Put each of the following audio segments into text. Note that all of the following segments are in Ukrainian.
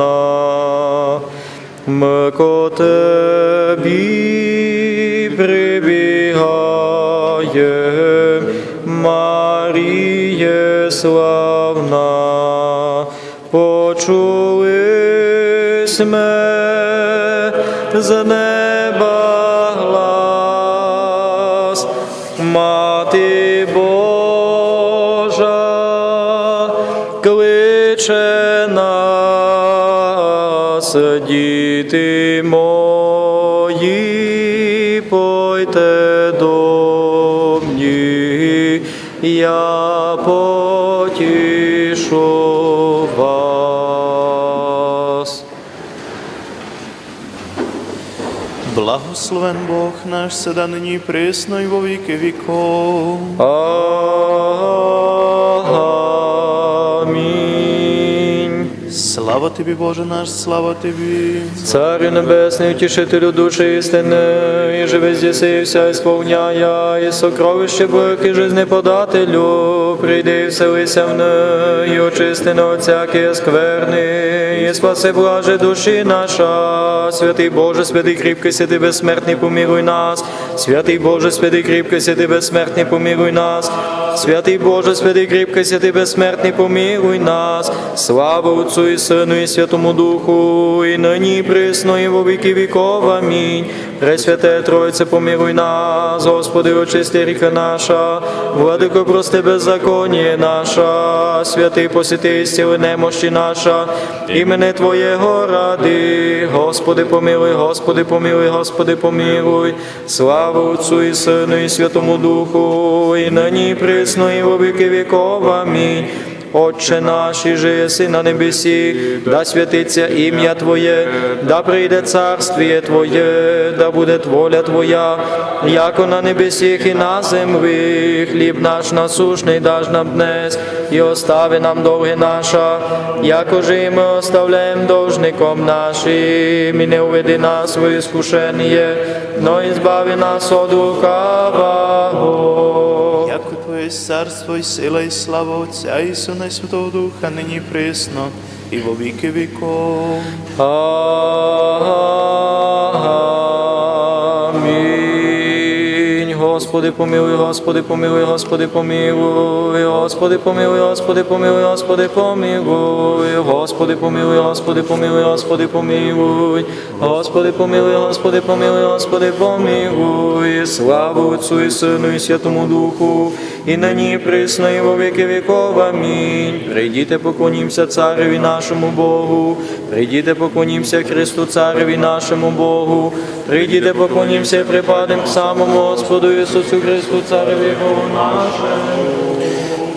Господна, Тебі прибігає, Маріє славна, почули сме за нею. Благословен Бог наш, седа нині присно і во віки віков. Амінь. Слава тобі, Боже наш, слава тобі. Царю небесний, утішителю душі істини, і живе здесь і вся ісполняя, і сокровище Бог, і жизни подателю, прийди і вселися в неї, і очисти на всякі скверни, і спаси блаже душі наша, святий Боже, святий кріпкий, святий безсмертний, помилуй нас, святий Боже, святий кріпкий, святий безсмертний, помилуй нас, святий Боже, святий кріпкий, святий безсмертний, помилуй нас, слава Отцу і Сину і Святому Духу, і нині присно, і во віки віков. Амінь. Пресвяте Тройце, помилуй нас, Господи, очисти гріха наша, владико, прости беззаконніє наша, святий посіти, зціли немощі наша, імене Твоєго ради, Господи, помилуй, Господи, помилуй, Господи, помилуй, слава Отцу і Сину і Святому Духу, і нині і присно, і во віки віков. Амінь. Отче наш, і же єси на небесі, да святиться ім'я Твоє, да прийде царствіє Твоє, да буде воля Твоя, яко на небесіх і на землі, хліб наш насушний даж нам днес, і остави нам довги наша, яко же і ми оставляємо должником нашим, і не уведи нас в іскушення, но і збави нас от лукавого. Твоє царство і сила, і слава Отця і Сина, і Святого Духа, нині присно, і во віки віков. Господи, помилуй, Господи, помилуй, Господи, помилуй, Господи, помилуй, Господи, помилуй, Господи, помилуй, Господи, помилуй, Господи, помилуй, Господи, помилуй, Господи, помилуй, Господи, помилуй, Господи, помилуй, славу Отцу і Сину і Святому Духу, і нині і присно, во віки віков. Амінь. Прийдіте, поклонімся цареві нашому Богу, прийдіте, поклонімся Христу цареві нашому Богу, прийдіте, поклонімся і припадем к самому Господу Ісусу Иисусу Христу, Царю Его нашему.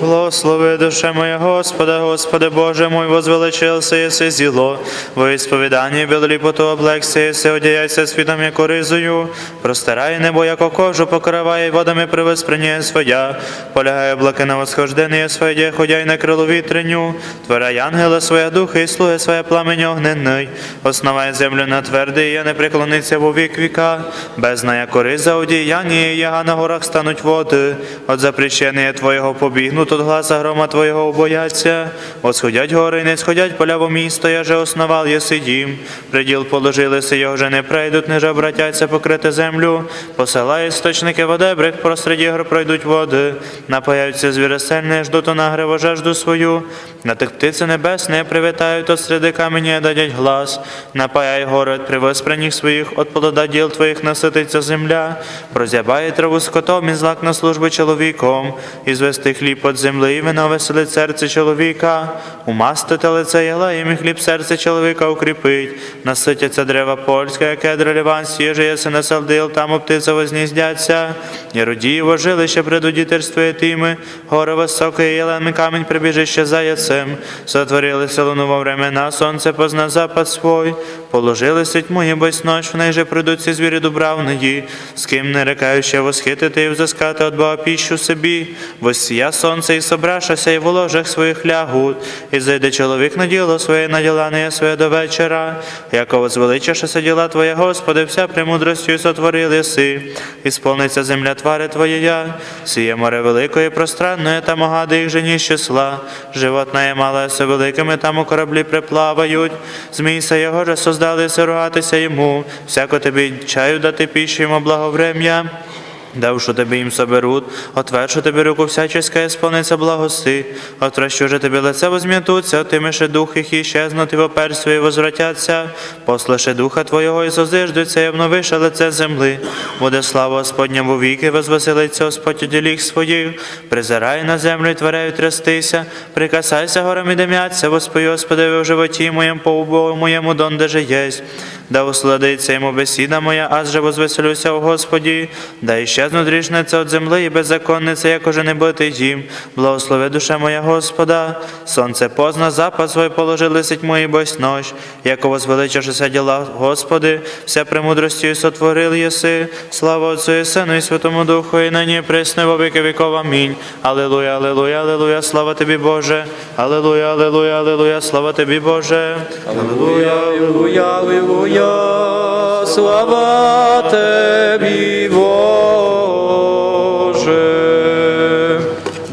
Благослови душе моя Господа, Господи Боже мой, возвеличился єси зіло, во ісповіданні білоліпоту облегся єси, одяяйся світом, як ризою, простирай небо, як кожу, покриває водами привесприніє своя, полягає облаки на восхождення своє, ходяй на крилу вітреню, творяй ангела своя духа і слуги своє пламень огненний, основай землю на твердий, я не преклониться во вік віка, бездна як риза одіяння, яга на горах стануть води, от запрещення Твоєго побігнуть, от гласа грома Твоєго обояться, Восходять гори, не сходять поля во місто, я же основал єси дім, приділ положилися, його же не прийдуть, не обратяться покрити землю, посилає істочники води, брех посеред гор пройдуть води, напаяються звіри сильні, ждуть на гриво жажду свою, на тих птиці небесне привітають, от середи каменя дадять глас, напаяй гори від привоспрених своїх, от плода діл твоїх насититься земля, прозябає траву скотом і злак на службу чоловіком, і звести хліб від земли, і веселить серце чоловіка, умастити лице єлеєм, і хліб серце чоловіка укріпить, наситяться дерева польська, як кедр ліван, сіже, єси насалдил, там оптиця возніздяться, і родієво жилище предудітерствує тими, гори високе, і єлений камінь прибіжище заяцем, сотворили селену во времена, сонце позна запад свой, положили тьму і ночь, в неї же придуть ці звірі дубравної, з ким не рекаючи восхитити і взискати от Бога піщу собі, восія сонце і собрашася, і в ложах своїх лягут, і зайде чоловік на діло своє, на діла не своє до вечора. Яко возвеличишеся діла Твоє, Господи, вся премудростю сотворили си, і сповниться земля твари Твоєя, сіє море великої пространної, там огади їх жені числа, животне мале все великими, там у кораблі приплавають, змійся його же создалися ругатися йому, всяко тобі чаю дати піщу йому благоврем'я. Дав, що тебе їм соберуть, отвершу тобі руку всяческа, і сповниться благости, отращу же тобі лице возм'ятуться, отимеше дух їх і щезнуть, і возвратяться, послаше духа Твого і зозиждуться, і обновише лице земли. Буде слава Господня во віки, возвеселиться Господь у діліх своїх, призирай на землю і тварею трястися, прикасайся горам і дим'яться, Господи, Господи, в животі моєму, по убогу моєму, донде же єсть. Да усладиться йому бесіда моя, аз же возвеселюся у Господі, да іщезну дрішниця від земли і беззаконниця, як уже не бити їм. Благослови душа моя Господа, сонце позна, запад свой положи лисить мої бось нощ, яко возвеличишся діла Господи, вся премудростю сотворил єси, слава Отцю і Сину і Святому Духу, і нині і присне во віки віков. Амінь. Алілуя, алілуя, алілуя, слава тобі, Боже. Алілуя, алілуя, алілуя, слава тобі, Боже. Аллилуйя, аллилуйя, аллилуйя, слава Тебі, Боже.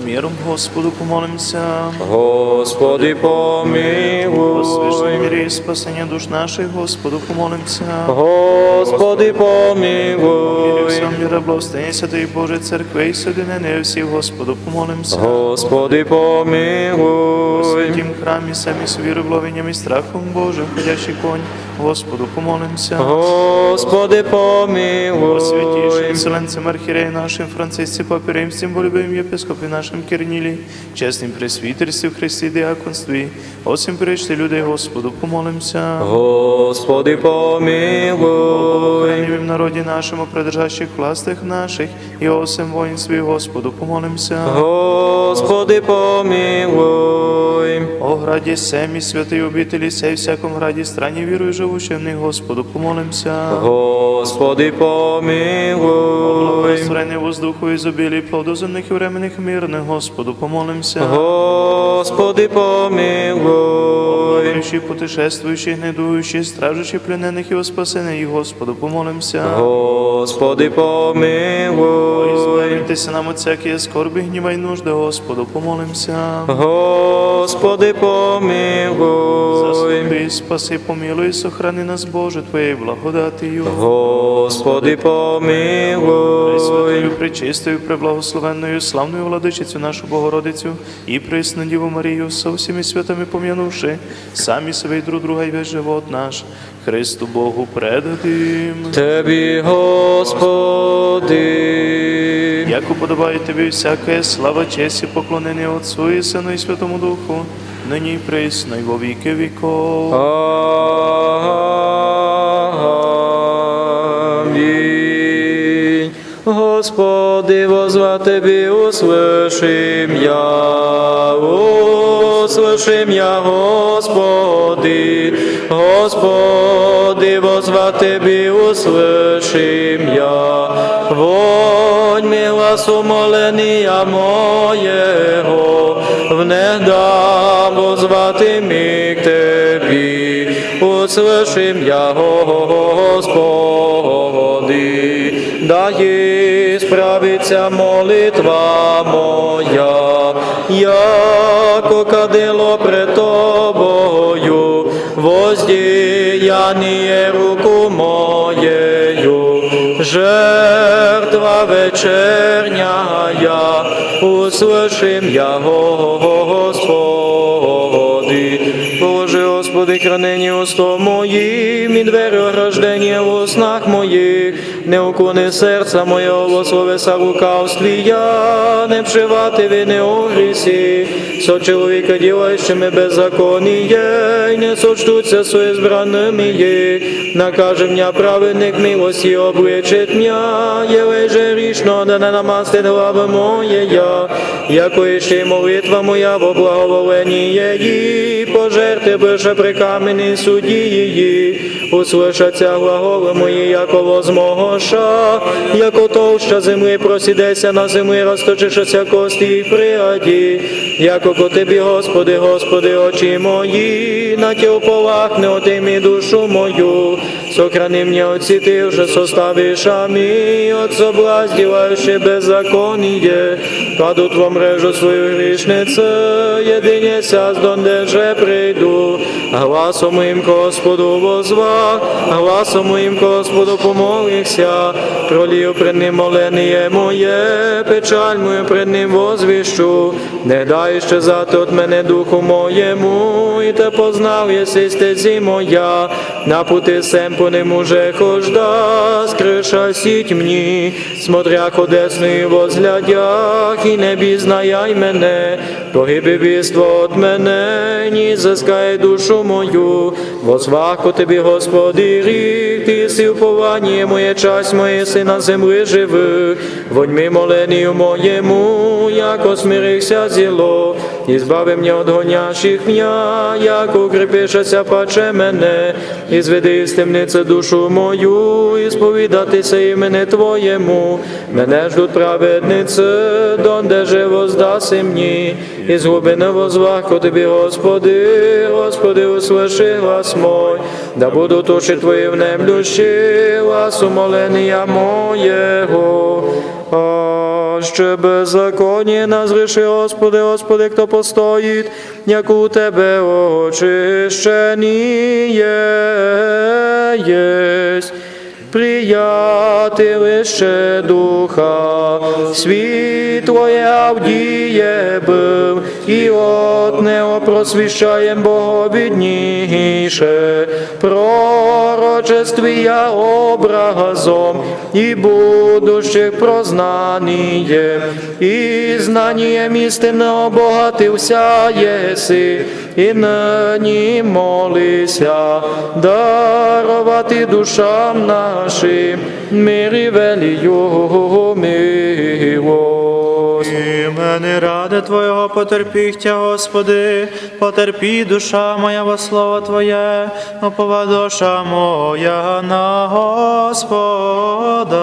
Миром Господу помолимся. Господи, помилуй. мирі і спасення душ наших, Господу помолимся. Господи, помилуй. всьому міра благословення Святої Божої Церкви і соединення всіх, Господу помолимся. Господи, помилуй. святім храмі самі з віробловенням і страхом Божим, ходячий конь, Господу помолимся. Господи, помилуй. вселенцем архіреї нашим, Францисці Папі Римським, болюбим єпископі нашим Кирнілі, чесним пресвітерстві в Христі діаконстві, осім прийшли людей, Господу помолимся. Господи, помилуй. Хранивим народі нашому, придержащих властях наших, і осем воїнстві, Господу помолимся. Господи, помилуй. О граді семі, святий обителі, сей всяком граді, страні вірую, живущим Господу помолимся. Господи, помилуй. Благословення воздуху і зобілі, плоду земних і временних мирних, Господу помолимся. Господи, помилуй. Помилуючи путешествуючих, недуючих, стражучих пленених і воспасених, і Господу помолимся. Господи, помилуй. Збавитися нам от всякі скорби, гніва й нужди, Господу помолимся. Господи, помилуй. Заступи, спаси, помилуй, сохрани нас, Боже, Твоєю благодатію. Господи, помилуй. Пресвятою, пречистою, преблагословенною, славною владичицю нашу Богородицю і присну Діву Марію, со всіми святами пом'янувши, самі себе і друг друга і весь живот наш, Христу Богу предадим. Тебі, Господи. Як уподобає тобі всяке слава, честь і поклонення Отцу і Сину і Святому Духу, нині і присно, і во віки віков. Господи, возва Тебе услышим я, услышим я, Господи, Господи, возва Тебе услышим я, вонь мила сумоления моєго, внегда возвати ми к Тебі, услышим я, Господи, да є справиться молитва моя, яко кадило пред Тобою, воздіяние руку моєю, жертва вечерняя, услышим я, Господи. Положи, Господи, хранені усто моїм, і двері ограждення в уснах моїх, не уклони серця моєго, благословеса лукавстві, я не вшивати вини у грісі, со чоловіка ділаючими беззаконіє, й не сочтуться свої збраними їх, накаже мня праведник милості обличить м'я, єлей же рішно, да не намастить глава моєя, яко іще молитва моя во благоволенні її, пожерти більше при неприкаменні судді її. Услышаться глаголи мої, яко возмогоша, яко товща земли просідеся на землі, розточишося кості і пригаді, яко ко тобі, Господи, Господи, очі мої, на ті ополахне отимі душу мою, сохрани мне от сети, уже составишь ами, от соблаздіваючи беззаконие, кладут во мрежу свою грішницю, єдиняся, донде же прийду, гласом моїм Господу возва, гласом моїм Господу помолився, пролію пред ним моление моє, печаль мою пред ним возвіщу, не дай ще зати от мене духу моєму, і те познав, єси стезі моя, на пути сем по нему же хожда, скриша сіть мені, смотря ходесної возглядях, і не бізнаяй мене, погиби біство от мене, ні заскай душу мою, возваху тобі, Господи, рік, ти си моє, часть моє, си на землі живих, воньми моленію моєму, як смирився зіло, і збави мене от гонящих м'я, як укріпишася паче мене, і зведи з темниці душу мою, і сповідатися імені Твоєму, мене ждуть праведниці, донде же воздаси мені, і з глибини возваху Тобі, Господи, Господи, услыши глас мой, да буду туші Твої внемлющі, глас умолення моєго. А ще беззаконні назріши, Господи, Господи, хто постоїть, як у Тебе очищені єсть. Приятелище духа, світлоє Авдіє бив, і от нео просвіщаєм Боговідніше, пророчествія образом, і будущих прознанієм, і знанням істинно обогатився єси, і нині молися, дарувати душам нашим, мир і велію милость. Імени ради Твого потерпіхтя, Господи, потерпі душа моя во слово Твоє, опова душа моя на Господа.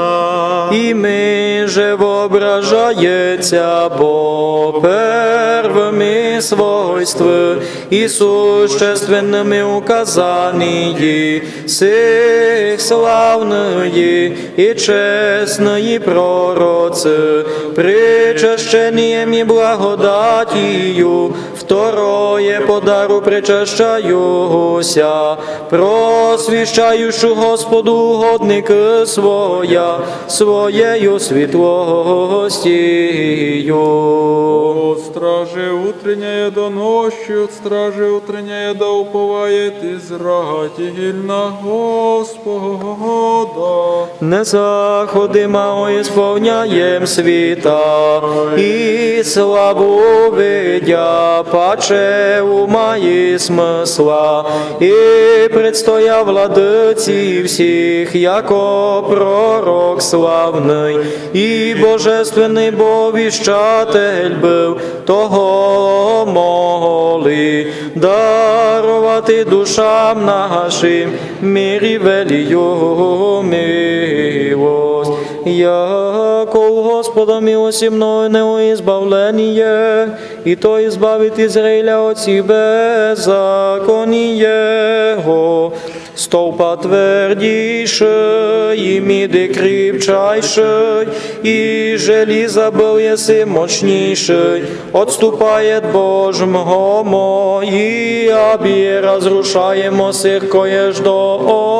І ми же воображається, бо первими свойств і существенними указанії сих славної і чесної пророці, причащением і благодатію, второе подару причащаюся, просвіщаючи Господу угодники своя, своєю світлостію. Стражи утренняя до ночи, от стражи утренняя да уповает Израиль на Господа. Не заходима ісповняєм світа, і славу видя, паче ума і смисла, і предстоя владиці всіх, яко пророк славний, і божественний бовіщатель був, того моли дарувати душам нашим мирі велію милость. У Господа милості мною не избавление, і то избавить Израиля от себе законієго. Стовпа твердіше, і міди кріпчайше, і желіза был єси мощніший, отступає Божмого і абі розрушаємо сих коєш до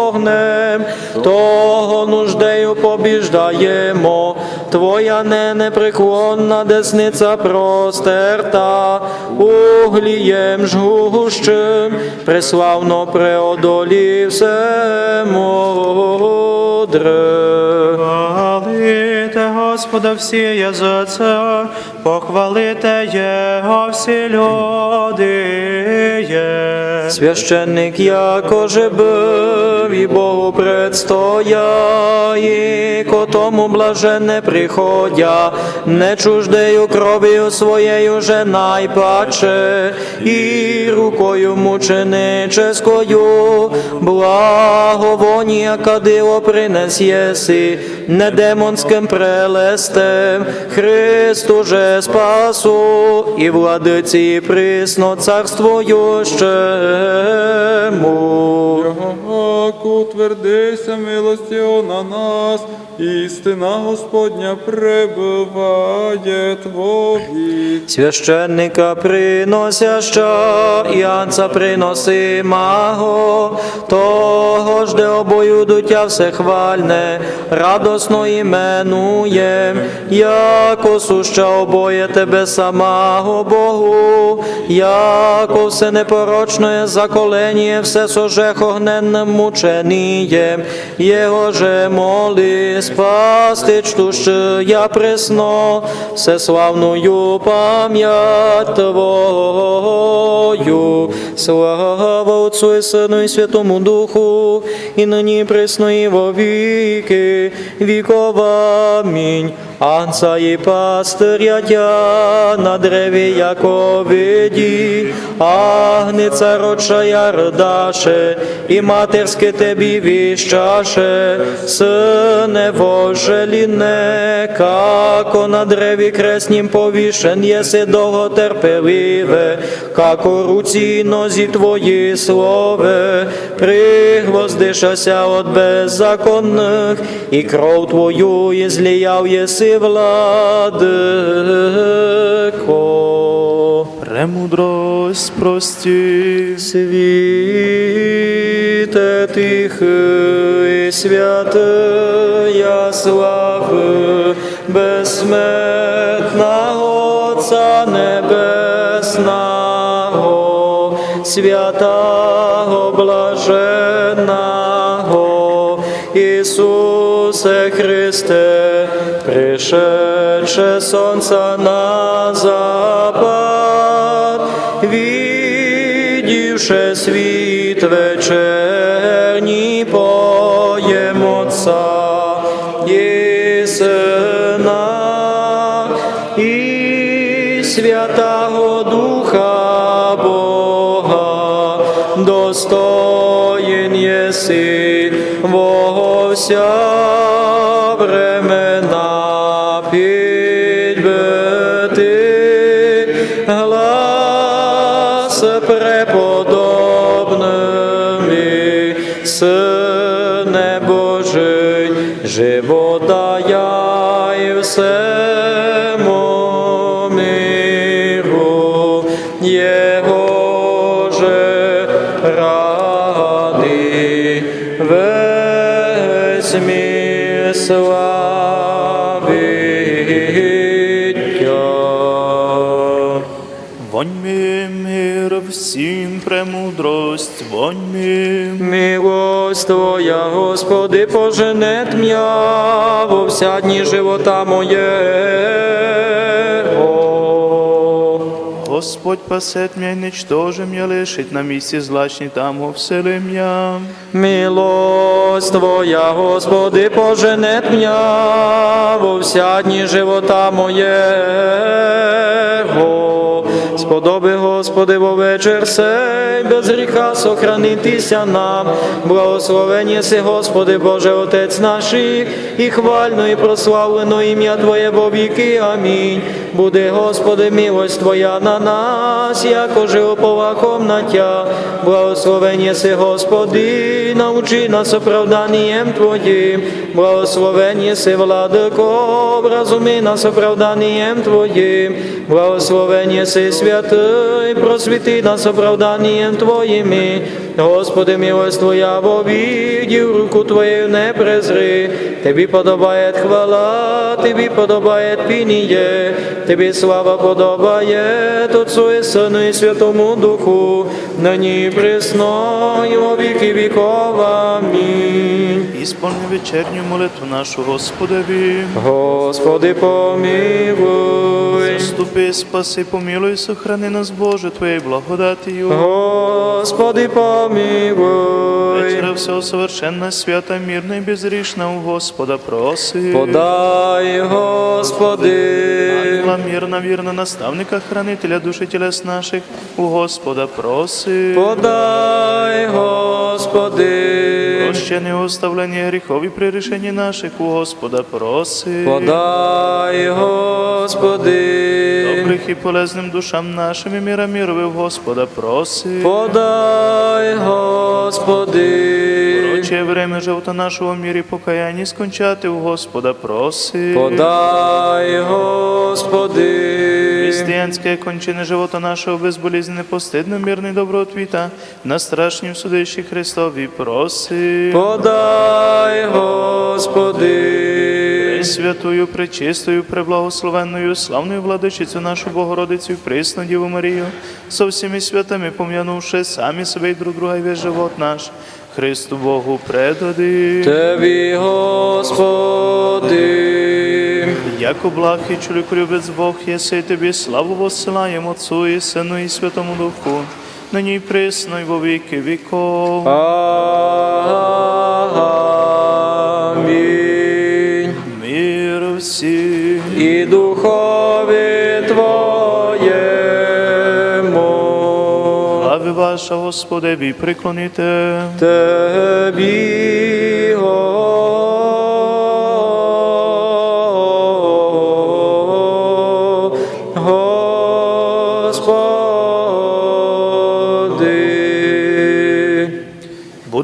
огнем, того нуждею побіждаємо, Твоя не непреклонна десниця простерта, углієм жгущим, преславно преодолів все мудре. Хвалите Господа всі язиці, похвалите Його всі люди. Священник яко же бив і Богу предстояє, котому блаженне приходя, не чуждею кров'ю своєю же найпаче, і рукою мученическою, благовонія кадило принес єси, не демонським прелестем, Христу же спасу, і владиці присно mu Як утвердися милостю на нас, істина Господня пребуває Твої. Священника приносяща, і анца приносимаго, того ж де обою дуття всехвальне, радосно іменуєм, яко суща обоє тебе самого Богу, яко все непорочне заколення, все сожех огненним мученієм, Його же моли спасти, що я пресно, всеславною пам'ять Твою. Слава Отцу і Сину і Святому Духу, і нині пресно і во віки, віков. Амінь. Анца і пастиря тя на древі Яковиді, агниця рочая рдаше, і матерське тебі віщаше, сине вожеліне, како на древі креснім повішен єси довготерпеливе, како руці нозі твої слове, пригвоздишася от беззаконних, і кров твою ізліяв єси владико. Премудрость прості. Світе тихий, святая слави, безсмертного Отця Небесного, святого блаженного, Ісусе Христе, пришедше сонця на запад, відівши світ Сина і Святого Милость Твоя, Господи, поженет м'я во вся дні живота моєго. Господь пасет м'я, й ничтожим я лишить на місці злачні там овселим я. Милость Твоя, Господи, поженет м'я во вся дні живота моєго. Сподоби, Господи, во вечір сей, без гріха сохранитися нам. Благословення си, Господи, Боже, Отець наших, і хвально, і прославлено ім'я Твоє во віки. Амінь. Буде, Господи, милость Твоя на нас, яко же оповахом на Тя. Благословення си, Господи, научи нас оправданням Твоїм. Благословення си, владико, вразуми нас оправданням Твоїм. Благословення си, святий, просвіти нас оправданням Твоїми. Господи, милость Твоя вовідів, руку Твою не презри. Тобі подобає хвала, Тобі подобає пініє, Тобі слава подобає Отцу і Сину і Святому Духу, нині присно, і во віки віков. Амінь. І ісполни вечерню молитву нашу Господеві. Господи, помилуй. Заступи, спаси, помилуй, сохрани нас, Боже, Твоєю благодатію. Господи, помилуй. Вечера всього совершенна, свята, мирна і безрішна у Господа проси. Подай, Господи. Ангела мирна, вірна, наставника, хранителя душі тілес наших, у Господа проси. Подай, Господи. Прощення, оставлення гріхов і при наших, у Господа проси. Подай, Господи. Добрих і полезним душам нашим і міра мірові в Господа проси. Подай, Господи. Проче время живота нашого мірі покаяння скончати у Господа проси. Подай, Господи. Християнське кончини живота нашого безболізне, постидно, мирний добротвіта, на страшнім судищі Христові проси. Подай, Господи. Святою, пречистою, преблагословенною, славною владичицю нашу Богородицю, і присну Діву Марію, со всіми святами пом'янувши самі себе і друг друга і весь живот наш, Христу Богу предади. Тебі, Господи. Яко благ і чоловіку любець Бог, єси тобі славу воссилаємо Отцу і Сину і Святому Духу, нині й присно, і во віки віков. Амінь. Мир всім. І духові Твоєму. Слави ваша, Господеві, приклоніте. Тебі, Господи.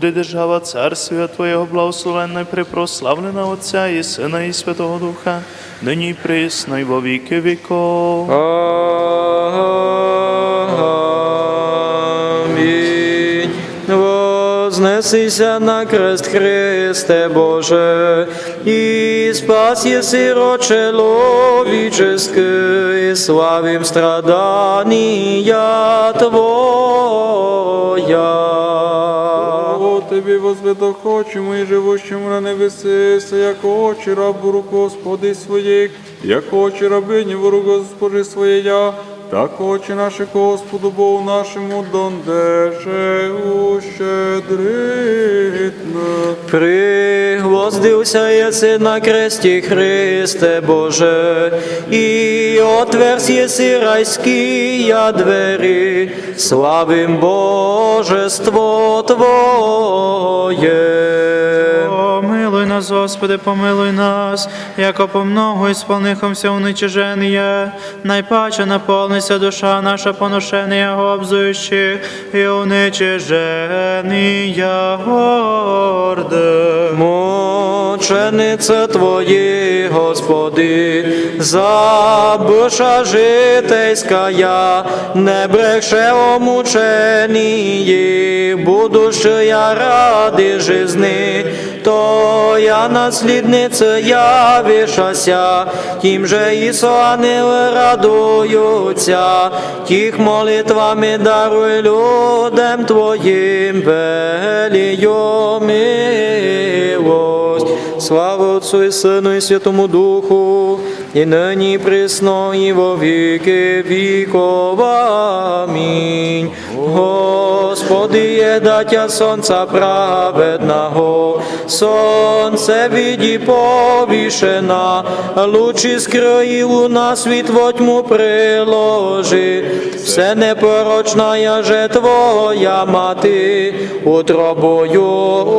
Буде держава царствія Твоєго благословенна і припрославлена Отця і Сина і Святого Духа, нині й присно, і во віки віков. Амінь. Вознесися на крест Христе Боже, и спас род человеческий, славим страдания Твоя. Тобі возведу хочемо і живущим на небесися, як очі рабу рук Господи своїх, як очі рабині ворог Господи своєя, так очі наші Господу Богу нашому дондеже ущедритно. Пригвоздився єси на кресті Христе Боже, і отверз єси райські я двері, славим Божество Твоє. Нас, Господи, помилуй нас, яко по много ісполнихомся уничиження, найпаче наповниться душа наша поношення обзуючих і уничиження горде. Мученице Твої, Господи, забиша житейська, я, не бреше о мученії, будущая ради жизни, то я наслідниця явішася, тим же і ангели радуються, тих молитвами даруй людям Твоїм велію милость. Слава Отцу і Сину і Святому Духу, і нині присно, і во віки віков. Амінь. Господи, є датя сонця праведного, сонце віді повішена, лучі скрої луна світ во тьму приложи, все непорочна же твоя мати, утробою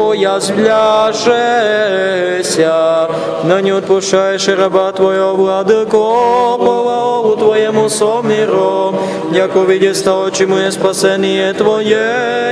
уязвляшеся, нині отпущаєш раба Твого владико, повагу Твоєму somiro, яко видіста очі моє спасеніє Твоє,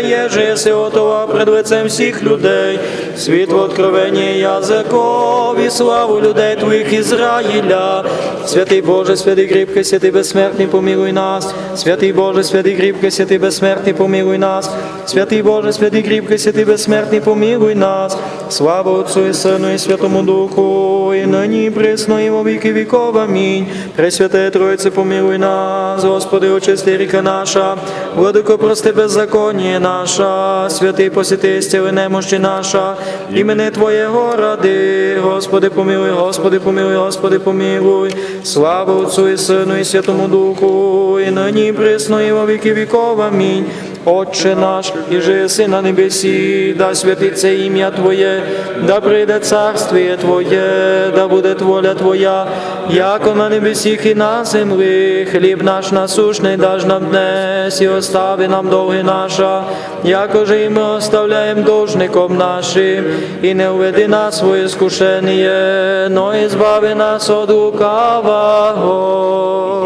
єже єси готова пред лицем всіх людей, світло откровення язикові, славу людей Твоїх Ізраїля. Святий Боже, святий кріпкий, святий безсмертний, помилуй нас. Святий Боже, святий кріпкий, святий безсмертний, помилуй нас. Святий Боже, святий кріпкий, святий безсмертний, помилуй нас. Слава Отцу і Сину і Святому Духу, і нині і присно, і віки віков. Амінь. Пресвяте Троїце, помилуй нас, Господи, очисти ріка наша, Владико, прости беззаконні наша, святий посіти, стіли немощі наша, імени Твоєго ради, Господи, помилуй, Господи, помилуй, Господи, помилуй, слава Отцу і Сину і Святому Духу, і нині і присно, і во віки віков. Амінь. Отче наш, і єси на небесі, да святиться ім'я Твоє, да прийде царствіє Твоє, да буде воля Твоя, яко на небесіх і на землі. Хліб наш насушний даж нам днес, і остави нам довги наша, яко же і ми оставляємо должником нашим, і не введи нас своє скушення, но і збави нас від лукавого.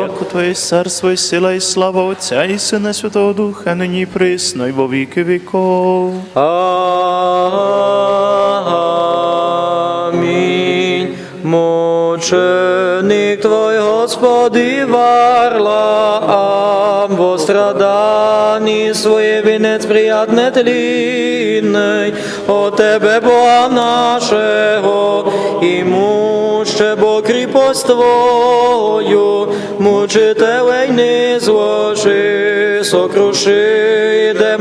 Яко Твоє царство і сила і слава Отця і Сина Святого Духа, нині і присно, і во віки віков. Амінь. Мученик Твой, Господи, Варлаам, во страданні своє вінець приятне тлінний, о Тебе, Бога нашого, і муще Бо кріпость Твою, мучителей не зложи, сокруши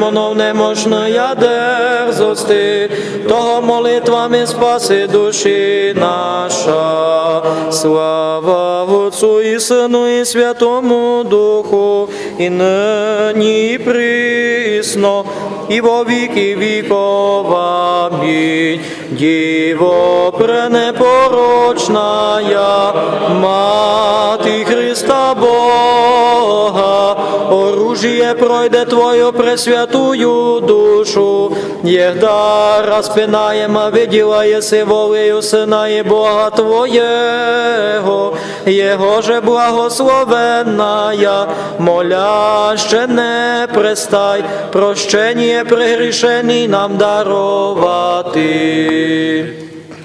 демонов немощная дерзости, того молитвами спаси душі наша. Слава Отцу і Сину і Святому Духу, і нині і присно, і во віки віков. Амінь. Діво пренепорочна, я, Мати Христа Бога, оружие пройде Твою пресвятую душу, єгда распинаема виділа єси волею Сина і Бога Твоєго, Його же благословенная, моля ще не престай, прощення прегрішений нам дарувати.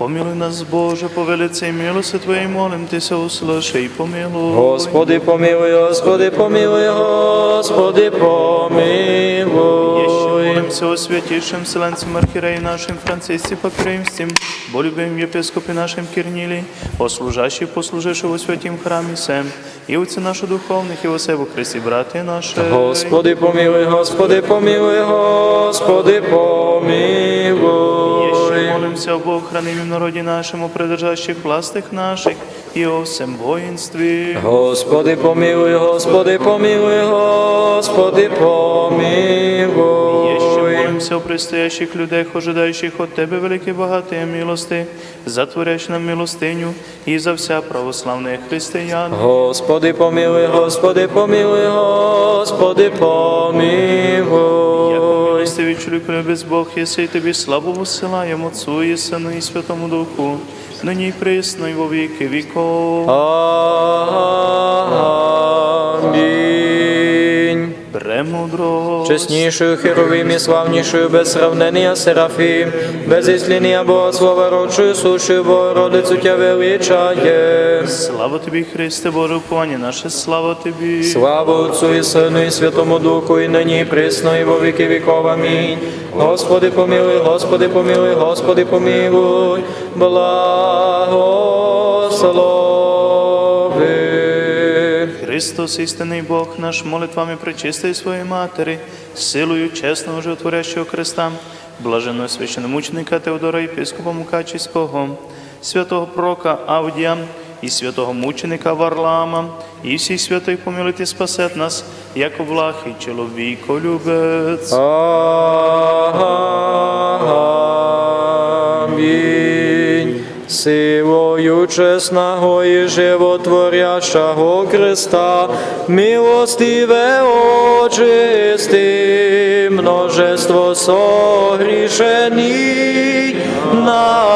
Помилуй нас, Боже, по велице милости Твоей, молим Тися, услыши і помилуй. Господи, помилуй, Господи, помилуй, Господи, помилуй. Молимся о святейшем Вселенцем Архиерее нашим Франциске Попримстим, бо любим епископе нашим Кирниле, о служащих, во святім храмі сем, і отці наших духовних, і во себе Христі, брати наші. Господи, помилуй, Господи, помилуй, Господи, Еще помилуй. молимся об охранимом народі нашому, придержащих властих наших, і о всем воїнстві. Господи, помилуй, Господи, помилуй, Господи, помилуй. молимся о предстоящих людях, ожидаючих от Тебе великі багаті милости, затворящ нам милостиню і за вся православних християн. Господи, помилуй, Господи, помилуй, Господи, помилуй. милостивий чоловік без Бог, єси, тобі славу посилаємо Отцу і Сину і Святому Духу, нині і присно, і во віки віков. Премудро. Чеснішою херовим і славнішою без сравнення Серафім, без ісління Бога слова родшою сушою Богородицю тя величає. Слава тобі, Христе, Боже, уповання наше, слава тобі. Слава Отцу і Сину і Святому Духу, і нині і присно, і во віки віков. Амінь. Господи, помилуй, Господи, помилуй, Господи, помилуй, благослови. Христос, істинний Бог наш, молитвами причистої своєї Матері, силою чесного животворящого Христа, блаженного священомученика Теодора єпископа Мукачівського, святого пророка Авдія і святого мученика Варлаама, і всіх святих помилуйте спасет нас, як облахий чоловіколюбець. Амінь. Силою чесного і животворящого Христа, милостиве очисти, множество согрішені наші.